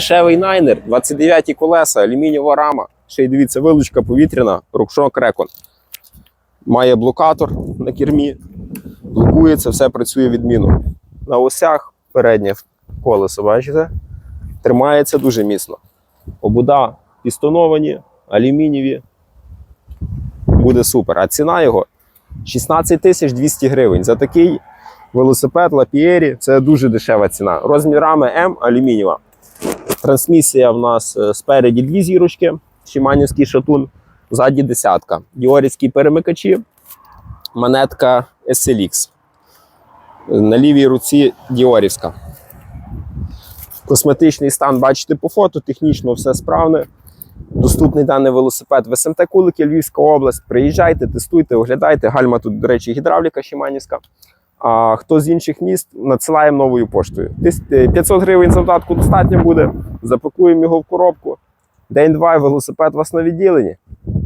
Дешевий найнер, 29 колеса, алюмінієва рама. Ще й дивіться, вилучка повітряна, рукшок рекон. Має блокатор на кермі, блокується, все працює відмінно. На осях переднє колесо, бачите? Тримається дуже міцно. Обуда пістоновані, алюмінієві. Буде супер. А ціна його 16 тисяч 200 гривень. За такий велосипед Лапієрі це дуже дешева ціна. Розмір рами М алюмінієва. Трансмісія в нас е, спереді дві зірочки, Шиманівський шатун, ззаді десятка. Діорівські перемикачі, монетка SLX. На лівій руці Діорівська. Косметичний стан бачите по фото, технічно все справне. Доступний даний велосипед в СМТ Кулики, Львівська область. Приїжджайте, тестуйте, оглядайте. Гальма тут, до речі, гідравліка Шиманівська. А хто з інших міст надсилаємо новою поштою. Десь е, 500 гривень завдатку достатньо буде. Запакуємо його в коробку. День-два, і велосипед у вас на відділенні.